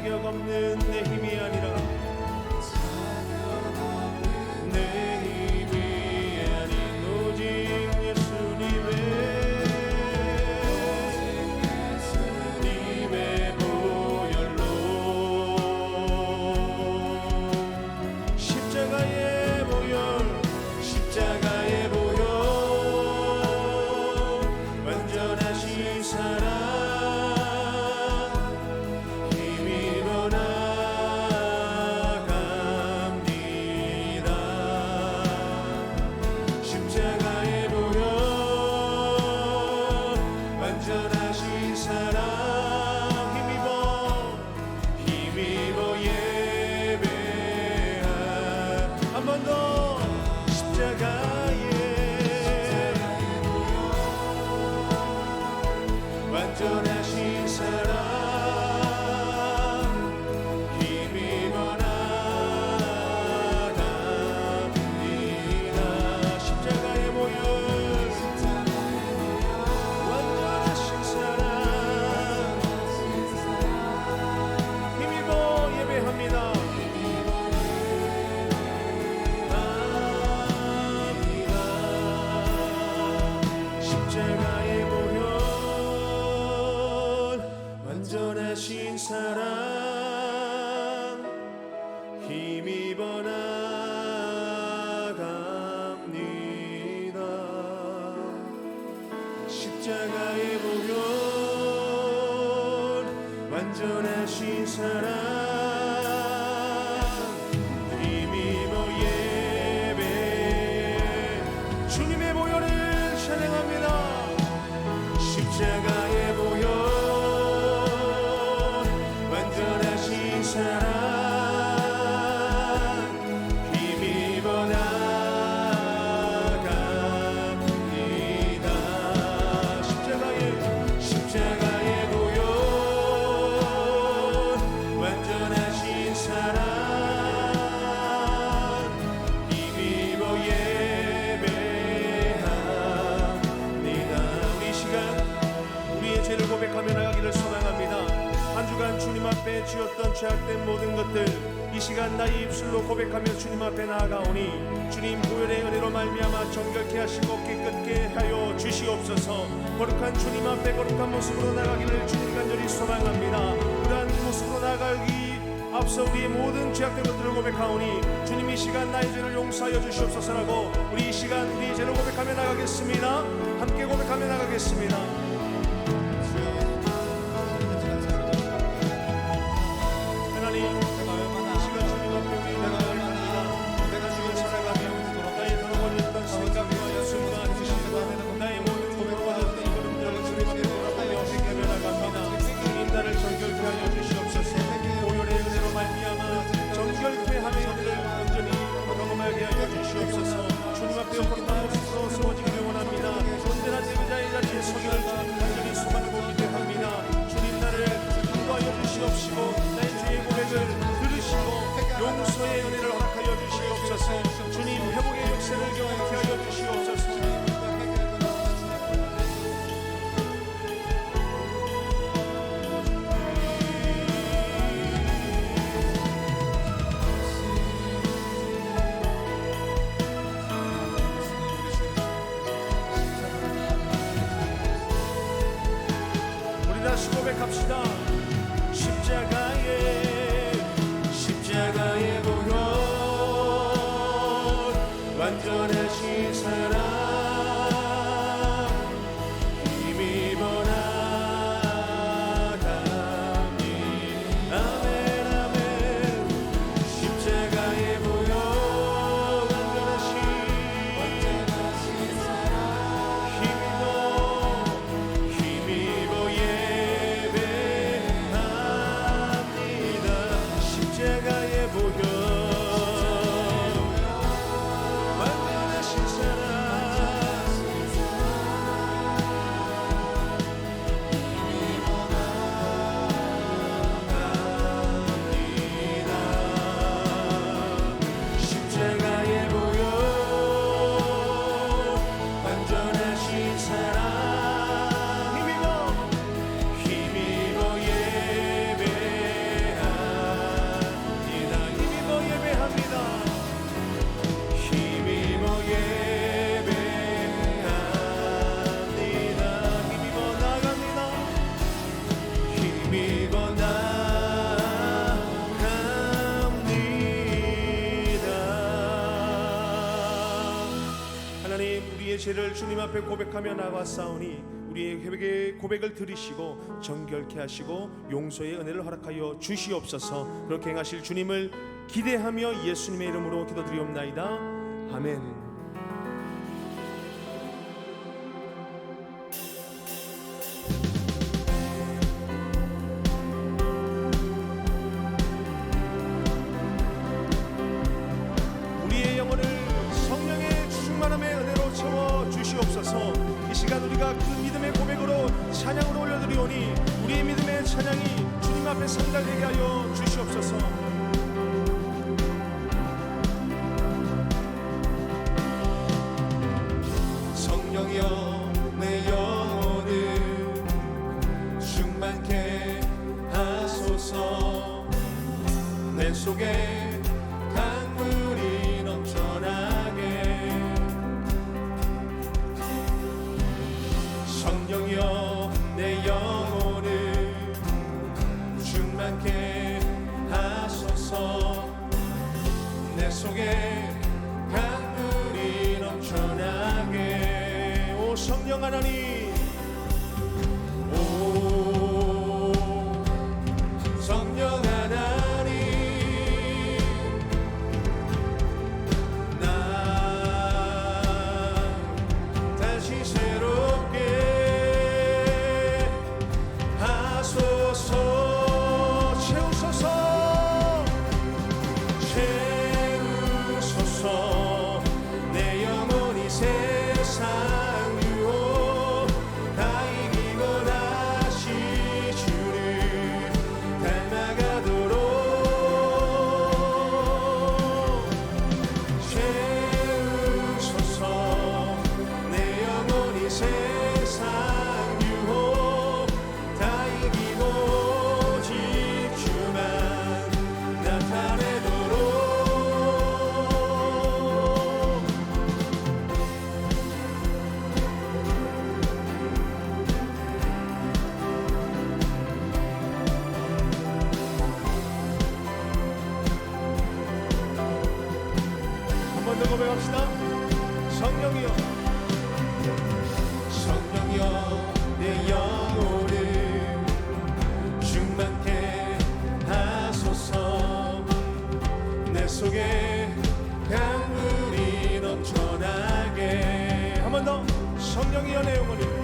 자격 없는 내 힘이 아니라 자격 없는 내 십자가의 보혈 완전하신 사랑. 고백하며 나가기를 소망합니다. 한 주간 주님 앞에 지었던 죄악된 모든 것들 이 시간 나의 입술로 고백하며 주님 앞에 나아가오니 주님 보혈의 은혜로 말미암아 정결케 하시고 깨끗게 하여 주시옵소서 거룩한 주님 앞에 거룩한 모습으로 나가기를 주님 간절히 소망합니다. 그러한 모습으로 나가기 앞서 우리의 모든 죄악된 것들을 고백하오니 주님 이 시간 나의 죄를 용서하여 주시옵소서라고 우리 이 시간 우리의 죄를 고백하며 나가겠습니다 함께 고백하며 나가겠습니다 완전하신 사랑 죄를 주님 앞에 고백하며 나아가사오니 우리의 회백의 고백을 들으시고 정결케 하시고 용서의 은혜를 허락하여 주시옵소서. 그렇게 행하실 주님을 기대하며 예수님의 이름으로 기도드리옵나이다. 아멘 속에 강물이 넘쳐나게. 오 성령 하나님 성령이여 내 영혼이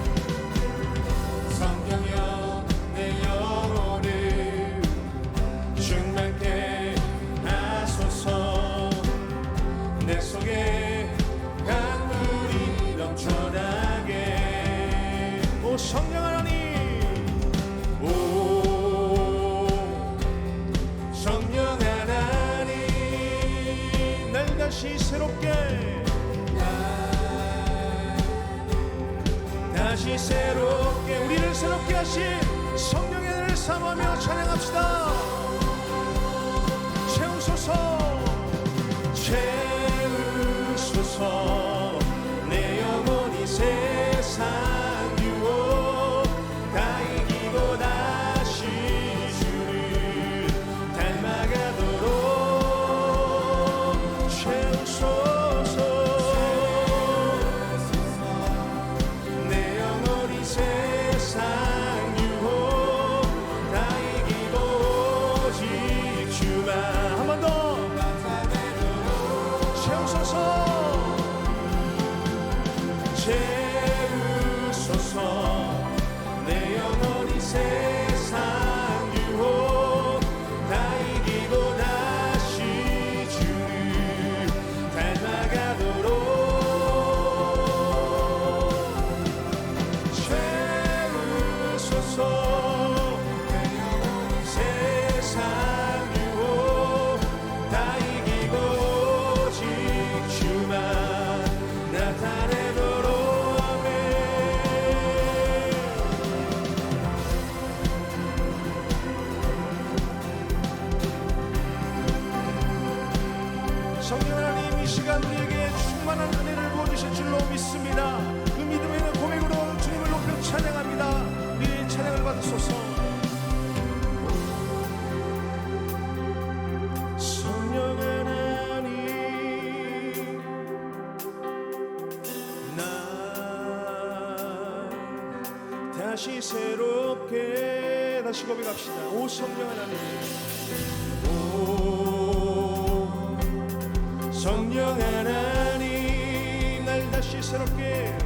성령 하나님 날 다시 새롭게.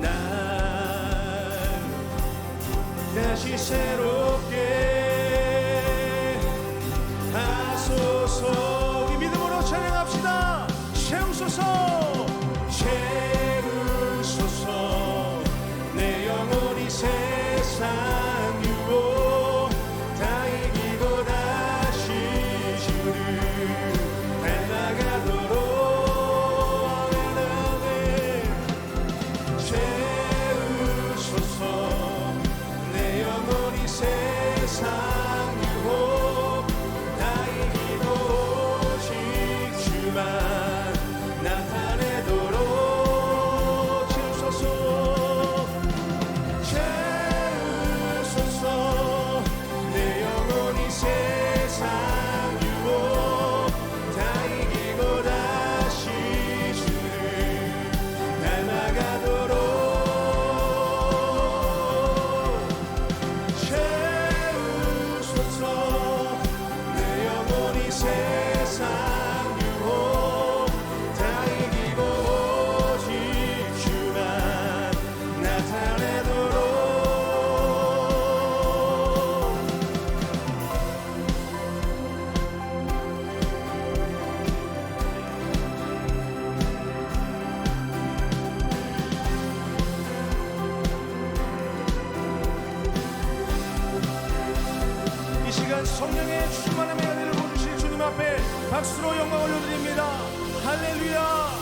날 다시 새롭게. 성령의 충만함의 은혜를 부르실 주님 앞에 박수로 영광 올려드립니다. 할렐루야.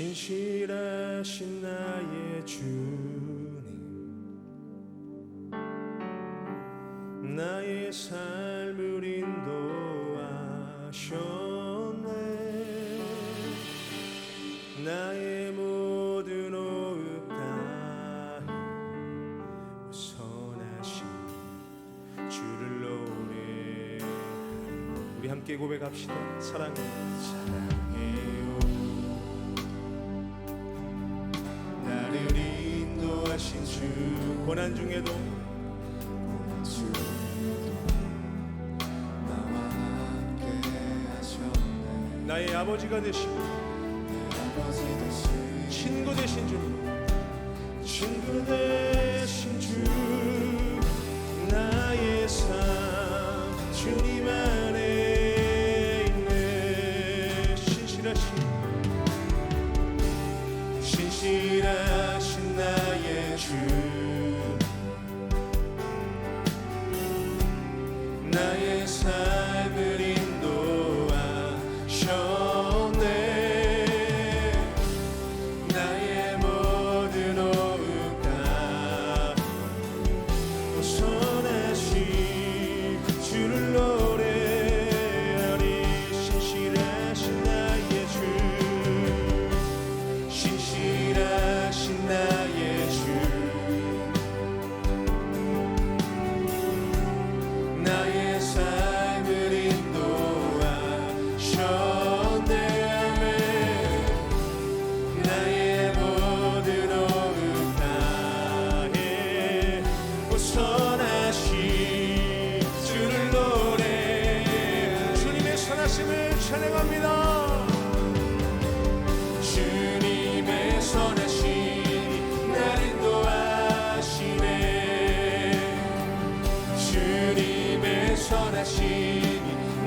신실하신 나의 주님. 나의 삶을 인도하셨네. 나의 모든 오다 우선하신 주를 노래 우리 함께 고백합시다. 사랑해. 사랑해. 고난 중에도 나의 아버지가 되시고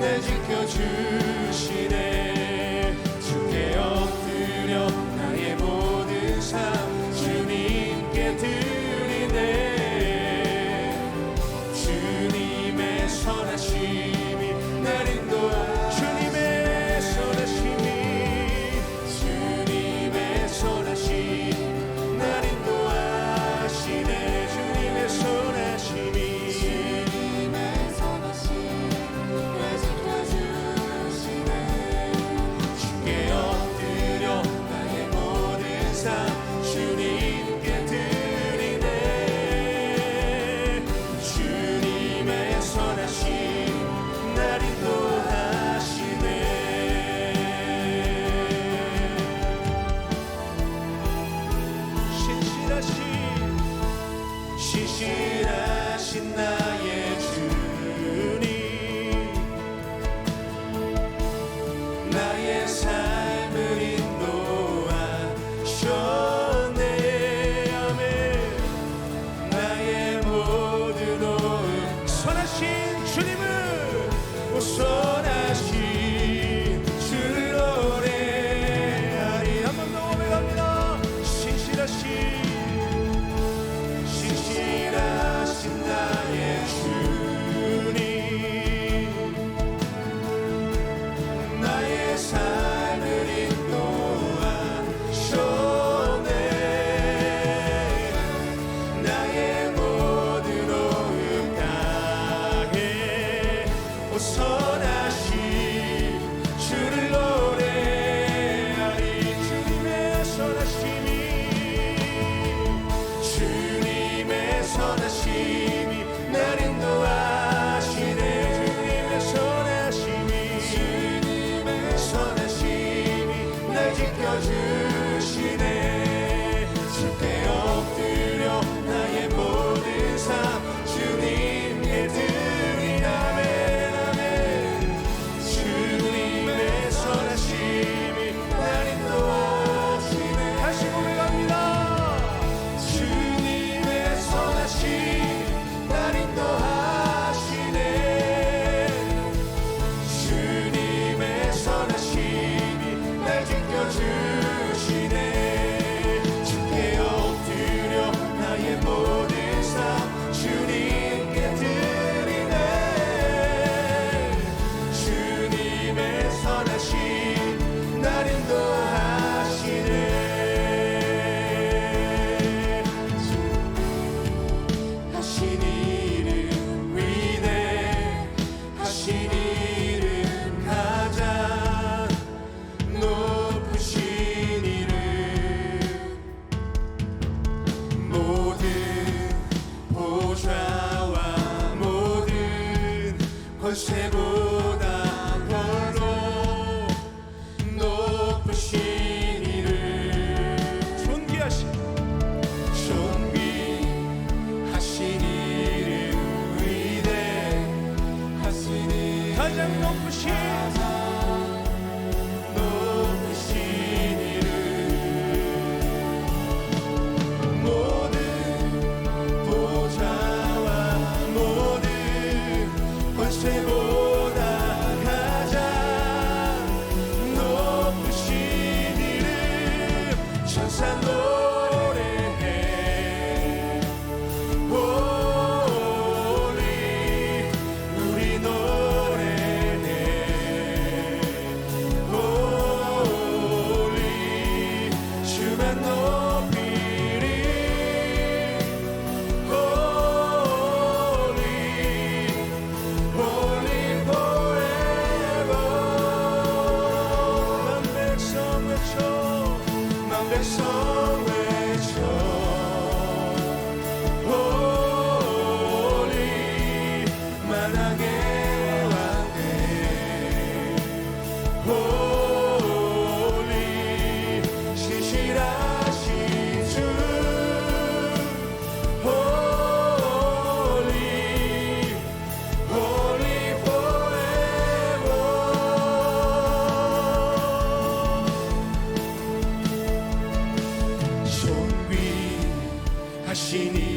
내 지켜주시네. 권세 Kashini